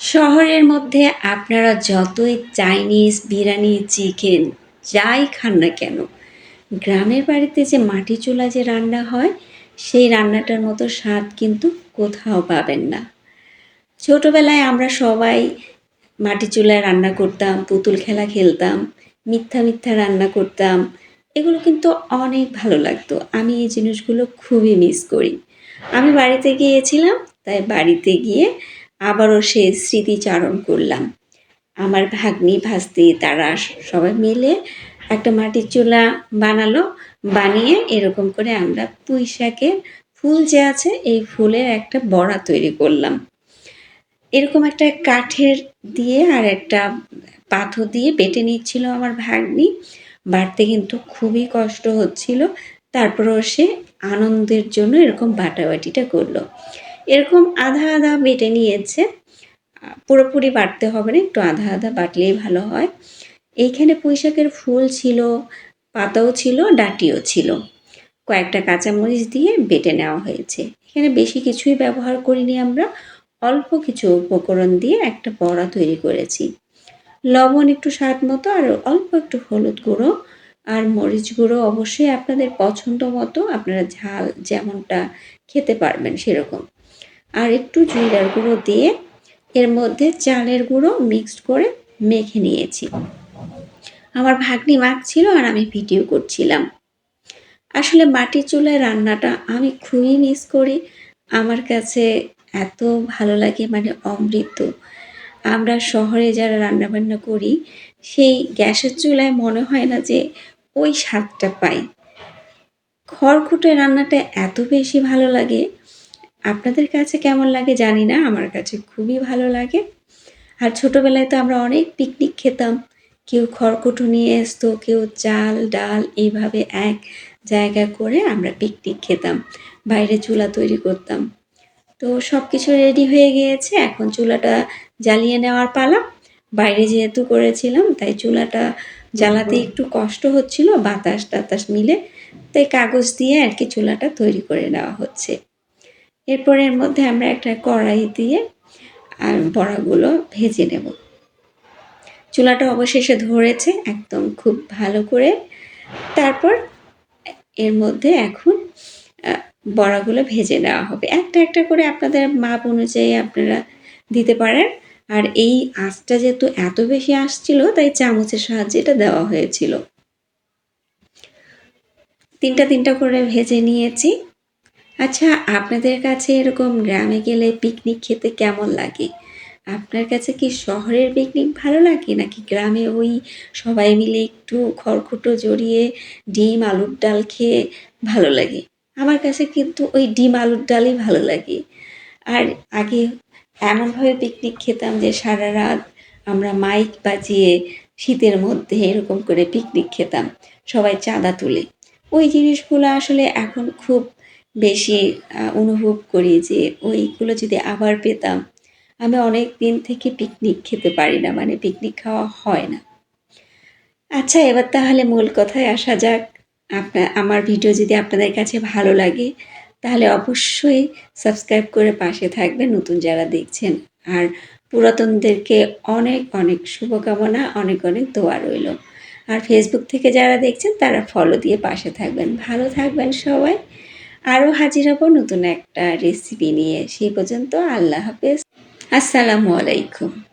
শহরের মধ্যে আপনারা যতই চাইনিজ বিরিয়ানি, চিকেন যাই খান না কেন, গ্রামের বাড়িতে যে মাটি চুলা যে রান্না হয়, সেই রান্নাটার মতো স্বাদ কিন্তু কোথাও পাবেন না। ছোটোবেলায় আমরা সবাই মাটি চুলায় রান্না করতাম, পুতুল খেলা খেলতাম, মিথ্যা মিথ্যা রান্না করতাম, এগুলো কিন্তু অনেক ভালো লাগতো। আমি এই জিনিসগুলো খুবই মিস করি। আমি বাড়িতে গিয়েছিলাম, তাই বাড়িতে গিয়ে আবারও সেই স্মৃতিচারণ করলাম। আমার ভাগ্নি ভাস্তি তারা সবাই মিলে একটা মাটির চুলা বানালো, বানিয়ে এরকম করে আমরা পুঁই শাকের ফুল যে আছে, এই ফুলের একটা বড়া তৈরি করলাম। এরকম একটা কাঠের দিয়ে আর একটা পাথর দিয়ে বেটে নিচ্ছিল আমার ভাগ্নি। বাড়তে কিন্তু খুবই কষ্ট হচ্ছিল, তারপরও সে আনন্দের জন্য এরকম বাটাবাটিটা করল। এরকম আধা আধা বেটে নিয়েছে। পুরোপুরি বাটতে হবে না, একটু আধা আধা বাটলেই ভালো হয়। এইখানে পুঁইশাকের ফুল ছিল, পাতাও ছিল, ডাটিও ছিল। কয়েকটা কাঁচামরিচ দিয়ে বেটে নেওয়া হয়েছে। এখানে বেশি কিছুই ব্যবহার করিনি আমরা, অল্প কিছু উপকরণ দিয়ে একটা বড়া তৈরি করেছি। লবণ একটু স্বাদ মতো আর অল্প একটু হলুদ গুঁড়ো আর মরিচ গুঁড়ো অবশ্যই আপনাদের পছন্দ মতো, আপনারা ঝাল যেমনটা খেতে পারবেন সেরকম। আর একটু জিরার গুঁড়ো দিয়ে এর মধ্যে চালের গুঁড়ো মিক্সড করে মেখে নিয়েছি। আমার ভাগ্নি মাখছিল আর আমি ভিডিও করছিলাম। আসলে মাটির চুলায় রান্নাটা আমি খুবই মিস করি। আমার কাছে এত ভালো লাগে মানে অমৃত। আমরা শহরে যারা রান্নাবান্না করি, সেই গ্যাসের চুলায় মনে হয় না যে ওই স্বাদটা পাই। খড়কুটে রান্নাটা এত বেশি ভালো লাগে আপনাদের কাছে কেমন লাগে জানি না, আমার কাছে খুবই ভালো লাগে। আর ছোটোবেলায় তো আমরা অনেক পিকনিক খেতাম। কেউ খড়কুটো নিয়ে আসতো কেউ চাল, ডাল এইভাবে এক জায়গা করে আমরা পিকনিক খেতাম। বাইরে চুলা তৈরি করতাম। তো সব কিছু রেডি হয়ে গিয়েছে, এখন চুলাটা জ্বালিয়ে নেওয়ার পালা। বাইরে যেহেতু করেছিলাম, তাই চুলাটা জ্বালাতে একটু কষ্ট হচ্ছিল বাতাস টাতাস মিলে। তাই কাগজ দিয়ে আর কি চুলাটা তৈরি করে নেওয়া হচ্ছে। এরপর এর মধ্যে আমরা একটা কড়াই দিয়ে আর বড়াগুলো ভেজে নেব। চুলাটা অবশেষে ধরেছে একদম খুব ভালো করে। তারপর এর মধ্যে এখন বড়াগুলো ভেজে নেওয়া হবে। একটা একটা করে আপনাদের মাপ অনুযায়ী আপনারা দিতে পারেন। আর এই আঁচটা যেহেতু এত বেশি আসছিল, তাই চামচের সাহায্যে এটা দেওয়া হয়েছিল। তিনটা তিনটা করে ভেজে নিয়েছি। আচ্ছা আপনাদের কাছে এরকম গ্রামে গেলে পিকনিক খেতে কেমন লাগে? আপনার কাছে কি শহরের পিকনিক ভালো লাগে, নাকি গ্রামে ওই সবাই মিলে একটু খড়কুটো জড়িয়ে ডিম, আলুর ডাল খেয়ে ভালো লাগে? আমার কাছে কিন্তু ওই ডিম, আলুর ডালই ভালো লাগে। আর আগে এমনভাবে পিকনিক খেতাম যে সারা রাত আমরা মাইক বাজিয়ে শীতের মধ্যে এরকম করে পিকনিক খেতাম, সবাই চাঁদা তুলে। ওই জিনিসগুলো আসলে এখন খুব বেশি অনুভব করি যে ওইগুলো যদি আবার পেতাম, আমি অনেক দিন থেকে পিকনিক খেতে পারি না মানে পিকনিক খাওয়া হয় না। আচ্ছা এবার তাহলে মূল কথায় আসা যাক। আপনার, আমার ভিডিও যদি আপনাদের কাছে ভালো লাগে, তাহলে অবশ্যই সাবস্ক্রাইব করে পাশে থাকবেন নতুন যারা দেখছেন। আর পুরাতনদেরকে অনেক অনেক শুভকামনা, অনেক অনেক দোয়া রইল। আর ফেসবুক থেকে যারা দেখছেন, তারা ফলো দিয়ে পাশে থাকবেন। ভালো থাকবেন সবাই। আরও হাজির হব নতুন একটা রেসিপি নিয়ে। সেই পর্যন্ত আল্লাহ হাফেজ। আসসালামু আলাইকুম।